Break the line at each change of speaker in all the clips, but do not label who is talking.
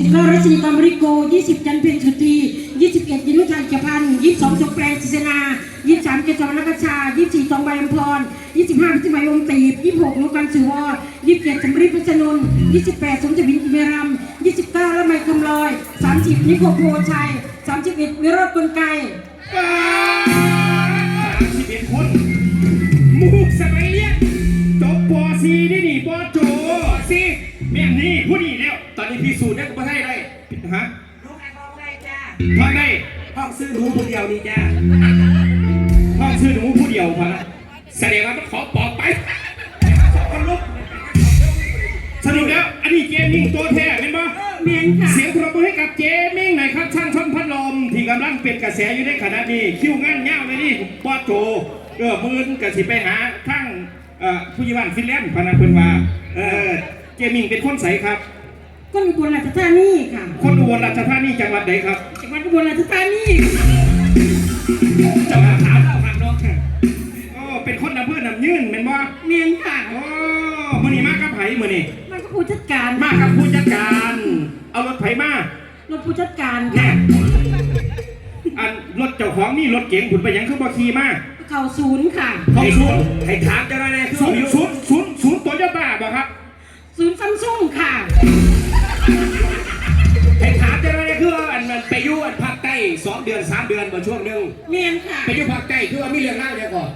19รัชนีกรมริโก 20 จันเพ็ญสุธี21ยินุชัยเจพันธ์22สมแปรศิษนา23เกศรนักชา24ทองใบอมพร 25พิจิตรวงตีบ26นุกันสุวร27สมฤทธิ์พัชนนท์28 สมจวินอิเมรัม29ละไมคำลอย 30 นิโคโพชัย 31วิโรจน์กลไก
สามสิ สูจน์ได้ก็ไม่ให้ได้ฮะ
ลูกไอ้บอกได้จ้า
ทำได้
ห้องซื้อหนูคนเดียวนี่จ้า
ห้องซื้อหนูผู้เดียวพอละแสดงว่ามันขอปอกไปคนลุกสรุปแล้วอันนี้เกมมิ่งตัวแท้เป็นปะ
เมียนค่ะ
เสียงปรบมือให้กับเจมิ่งหน่อยครับช่างช่อนพัดลมที่กำลังเป็นกระแสอยู่ในขณะนี้คิวงานยาวเลยนี่ปอโจเออมือนกสิไปหาทั้งเอ่อผู้ยิวันฟินแลนด์พนันเพิ่นว่าเออเจมิ่งเป็นคนใสครับ
ก็อุบลราชธานีค่ะ
คนอุบลราชธานีจังหวัดไหนครับ
จังหวัดอุบลราชธานี
จังหวัดถามเราครับน้องโอ้เป็นคนอำเภอน้ำยืนเป็นบ่
เมียนค่ะ
โอ้มื้อนี้มากับไผมื้อนี้
มันก็ผู้จัดการ
มากับผู้จัดการ เอารถไผมา
รถผู้จัดการ
แน่
ค่ะ
อันรถเจ้าของนี่รถเก๋งผุนไปหยังคือบ่ขี่มา
เข่าศูนย์ค่ะ
เข้าศูนย์
ให้ถามเจ้าหน้าที่
ศูนย์ศูนย์ศูนย์ศูนย์โตโยต้าบ่ครับ
ศูนย์ซัมซุงค่ะ
ให้ถามเจ้าหน้าที่คือว่าอันมันไปอยู่อันภาคใต้สองเดือนสามเดือนมาช่วงหนึง
เมียนค่ะ
ไปอยู่ภาคใต้คือว่ามีเรื่องเล่าเดียวก่อน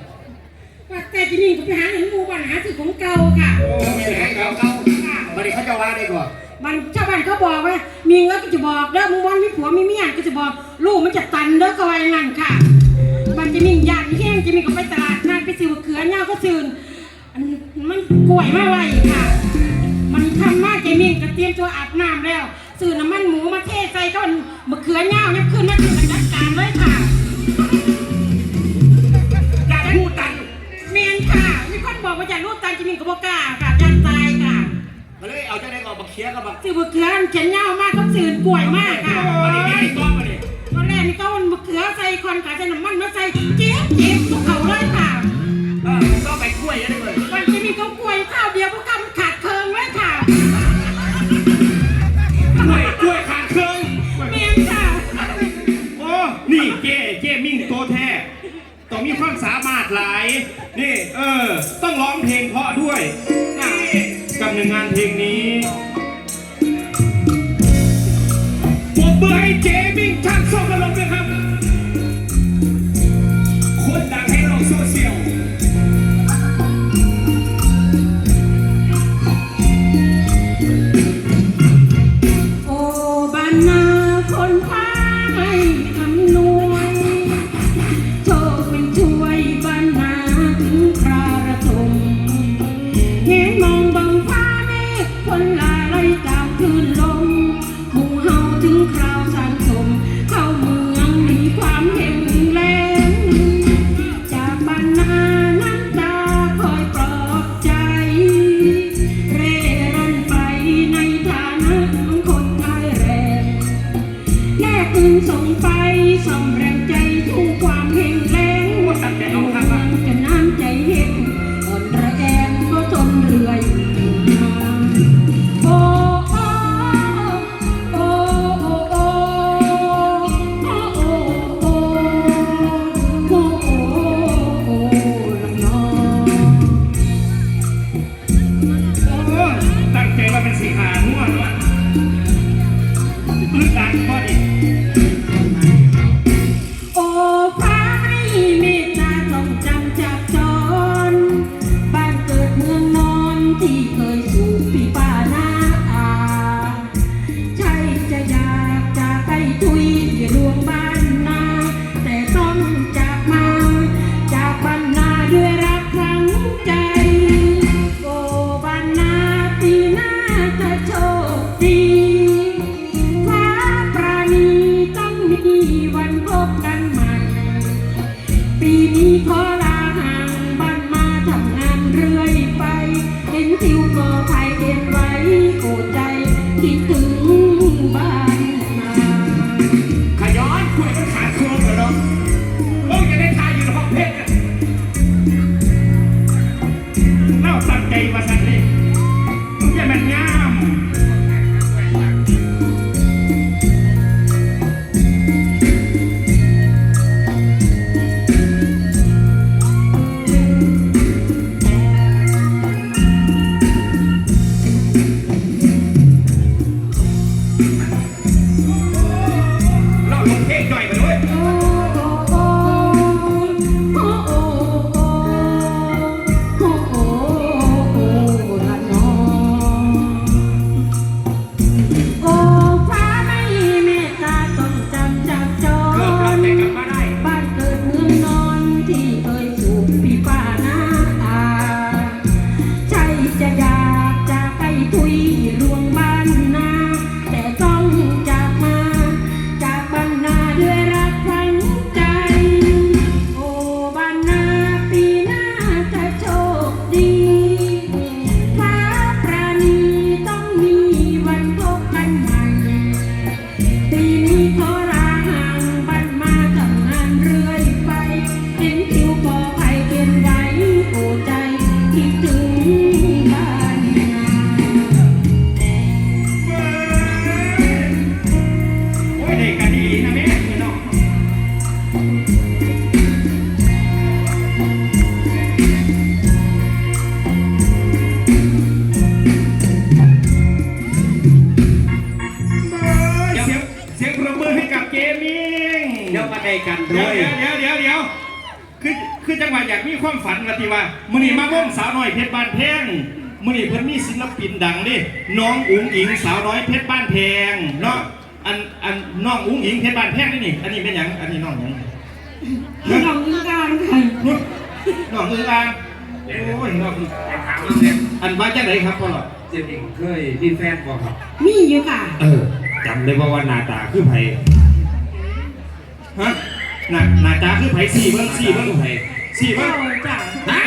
ว่าแต่ที่นี่ก็ไปหาเห็นหมู่บ้านหาสื่อของเก่าค่ะ
โอ้ไม่ได้ให้เขาเขาบัดนี้เขาจะว่าได้ก่อน
มันชาวบ้านเขาบอกว่า มีเงินก็จะบอกเด้อมึงวันมีผัวมีเมียก็จะบอกลูกมันจะตันเด้อก็ว่าอย่างนั้นค่ะ มันจะมียานแห้งจะมีก็ไปตลาดนัดไปซื้อมะเขือเน่าก็ซื้ออันมันกล้วยมาไว้ค่ะ มันทำมา เจมิงก็เตรียมตัวอาบน้ำแล้วซื้อน้ำมันหมูมาเทใส่ก้อนมะเขือเน่าเนี่ยขึ้นมาถึงจัดการเลยค่ะ
อยากพูดตัน
เมียนค่ะ มีคนบอกว่าอย่าลูกตายจะมีกระบอกกล้าค่ะยันตายค่ะ
มาเลยเอาเจ้าได้ก่อนมาเคลียร์กับมา
สื่อมะเขือเขียนเงามากก็สื่อกล้วยมากค่ะ
บัดนี้ไม่ได้ก้อนมาดิ
ตอนแรกนี่ก็มันมะเขือใส่คอนกาใส่น้ำมันมาใส่เจี๊ยบเจี๊ยบทุกเขาเลยค่ะ
เออก็ไปกล้วยได้เลย
วันที่ นี่
เออ ต้องร้องเพลงเพราะด้วยนี่กับหนึ่งงานเพลงนี้ปรบมือให้เจมิ่งช่างส่งกันลงด้วยครับ
คนดังให้โลกโซเชี
ยล
โอ้
บ้านนา ด้กันเดี๋ด้
ย
ว
วย
เดี๋ยวเดี๋ยวเดี๋ยวคือคือจังหวะอยากมีความฝันกันทีว่ามื้อนี้มาว่องสาวน้อยเพชรบ้านแพงมื้อนี้เพิ่นมีศิลปินดังดิน้องอุ๋งอิงสาวน้อยเพชรบ้านแพงเนาะอันอันน้องอุ๋งอิงเพชรบ้านแพงนี่นี่อันนี้เป็นหยังอันนี้น้องหยัง
น้องอึ้งอ่างค่ะ
น้องอึ้งอ่างโอ้ยน้องอึ้ง
ถามว่าเนี่ย
อันว่าจังไดครับพ่อหลอด
เจมิงเคยมีแฟนบ่ครับ
มีอยู่ค่ะ
เออจำได้ว่าว่าหน้าตาคือไผ
ฮะ หน้าหน้าตาคือไผสี่เบิ่งสี่เบิ่ง
ไผ
สี่เบิ่
เจ้างจ้า
ฮะ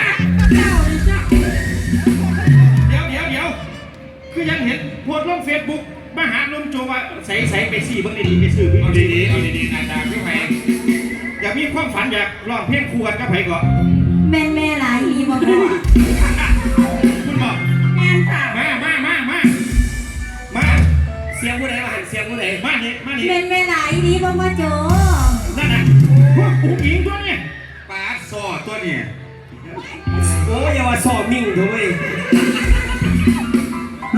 เจ้าเลยจ้า
เดี๋ยวเดี๋ยวเดี๋ยวคือยังเห็นโพสต์ลงเฟซบุ๊กมาหาลมโจว่าใส่ใส่ไปสี่เบิ่งดีๆไปซื้อ
เอาดีๆเอาดีๆหน้าตาคือไผ
อยากมีความฝันอยากร้องเพลงคู่กันกับไผก่อน
แม่นแม่หลายอีบ่พ่อ
คุณบอก
แม่นค่ะ
มามามามามา
เสียงผู้ใดมาหันเสียงผู้ใด
มานี่มานี่
แม่นแม่หลายอีบ่พ่อโจ
นั่นน่ะ พวกอุ้งอิงตัวเนี่ยปาดซอตัวเนี่ย
โอ้ยอย่าว่าสอบมิ่งเถอะเว้ย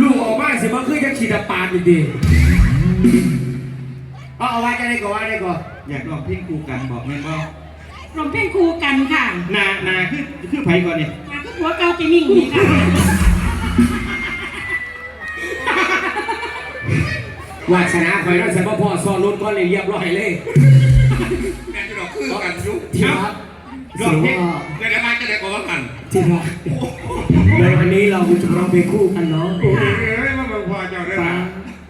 ลูกออกมาสิมันคือจะขีดปาดอยู่ดีเอาเอาไว้จะได้ก่อนว่าได้ก่อน
อยากร้องเพลงคู่กันบอกแม่นบ่
ร้องเพลงคู่กันค่ะ
นานาคือคือไผก่อนนี่
อยากก็หัวเกาจิมิ่งนี่ค่ะ
วาสนาคอยรักษาพ่อสอนรุ่นก้อนเลยเรียบร้อยเลย
แม่จะดอกคือกันยุค
ที่รัก
ร้องเพลง
เดี๋ยวมาจะได้กว่ากัน
ที่รักในวันนี้เราจะร้องเพลงคู่กันเนาะ
เฮ้ยมันพอเจ้าได้
ฟ้า
ละ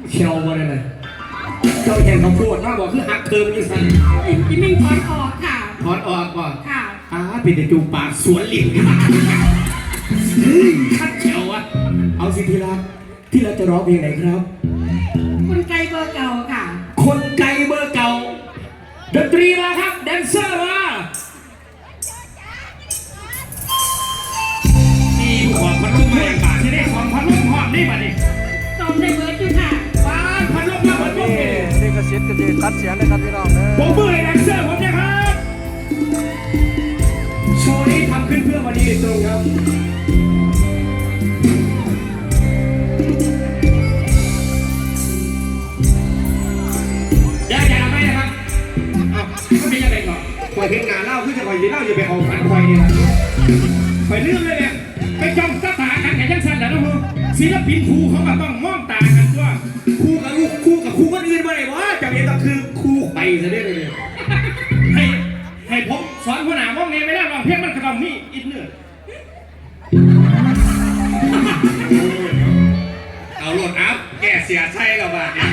เชียวมาเลยนะเจ้าแข่งเขาพูดว่าบอกคือหักเคิร์มอยู่สัน
จิมิ่งถอนออกค่ะ
ถอนออกก่อน
ค่ะ
อ้าปิดแต่จูปากสวนหลิงเฮ้ยคัดเชียวอะเอาสิที่รักที่เราจะร้องเพลงไหนครับ
คุณไกลเบอร์เก่าค่ะ
คนไกลเบอร์เก่า ดนตรีมาครับ แดนเซอร์มา
มีของพัดลมมาบาทที่ได้ของพัดลมหอมนี่บัดนี้
ตอมได้เบอร์อยู่ค่ะ
บ้านพัดลมมาพัดลม
นี่
นี่
นี่ก็เสียงก็จะตัดเสียงเลยครับพี่น้องเน
ผ
อะ
มมือให้แดนเซอร์ผมเนะครับ
โชว์นี้ทำขึ้นเพื่อวันนี้โดยตรงครับ
มีนเป็นยังไงก่อนคอยเห็นหนาเล่าคือจะคอยเห็นเล่าอย่าไปเอาฝานคายเนี่ยนะอยเรื่องเลยเนี่ยไปจ้องตาตากันแข่งสันแหล้วนะมึงศิลปินครูเขามาต้องมองตากันว่าครูกับลูก
ครูกับครูก็อื่นมาเลยวะจำเองก็คือครูไปซะได้เลย
ให้ให้ผมสอนหัวหน้ามองเนยไม่ได้หรองเพียงมันกระดองนี่อินเนอร์
เอาโหลดอัพแกเสียใช่หรอบ้าเนี่ย